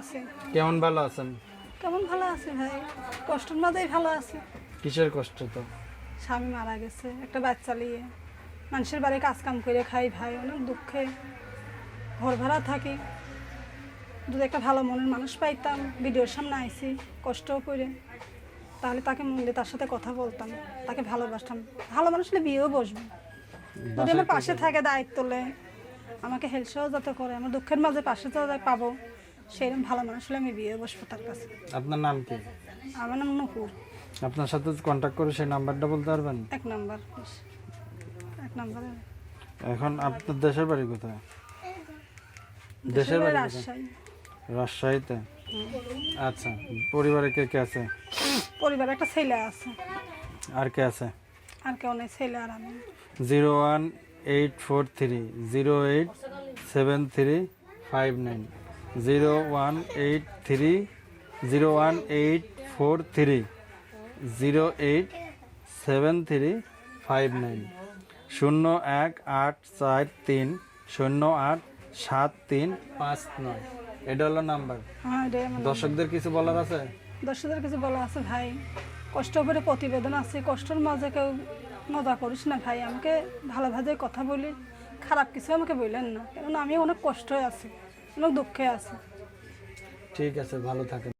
আছি কেমন ভালো আছেন? কেমন ভালো আছি ভাই? কষ্টের মাঝেই ভালো আছি। কিসের কষ্ট তো? স্বামী মারা গেছে একটা বাচ্চা নিয়ে। মানুষের বাড়ি কাজ কাম করে খাই ভাই অনেক দুঃখে। ঘর ভাড়া থাকি। যদি একটা ভালো মনের মানুষ পাইতাম ভিডিওর সামনে আইসি কষ্টও করে। তাহলে তাকে মন্দির তার সাথে কথা বলতাম তাকে ভালোবাসতাম। ভালো মানুষ হলে বিয়েও বসবো। যদি আমার পাশে থাকে দায়িত্ব আমাকে হেল্প যাতে করে আমার দুঃখের মাঝে পাশে তো পাবো। সেরকম ভালো মানুষ হলে আমি বিয়ে বসবো তার কাছে। আপনার নাম কি? আমার নাম নকুর আপনার সাথে কন্ট্যাক্ট করে সেই নাম্বারটা বলতে পারবেন? এক নাম্বার। এক নাম্বারে। এখন আপনার দেশের বাড়ি কোথায়? দেশের বাড়ি রাজশাহী। রাজশাহীতে? আচ্ছা পরিবারে কে কে আছে? পরিবারে একটা ছেলে আছে। আর কে আছে? আর কেউ নেই ছেলে আর আমি। Zero one eight four three zero eight seven three five nine. Zero one eight three zero one eight four three zero eight seven three five nine শূন্য এক আট চার তিন শূন্য আট সাত তিন পাঁচ নয় এটা হলো নাম্বার হ্যাঁ দর্শকদের কিছু বলার আছে? দর্শকদের কিছু বলা আছে ভাই। কষ্ট করে প্রতিবেদন আছে কষ্টের মাঝে কেউ মজা করিস না ভাই। আমাকে ভালোভাবে কথা বলি খারাপ কিছু আমাকে বললেন না। কেননা আমি অনেক কষ্টে আছি। অনেক দুঃখে আছে। ঠিক আছে ভালো থাকেন।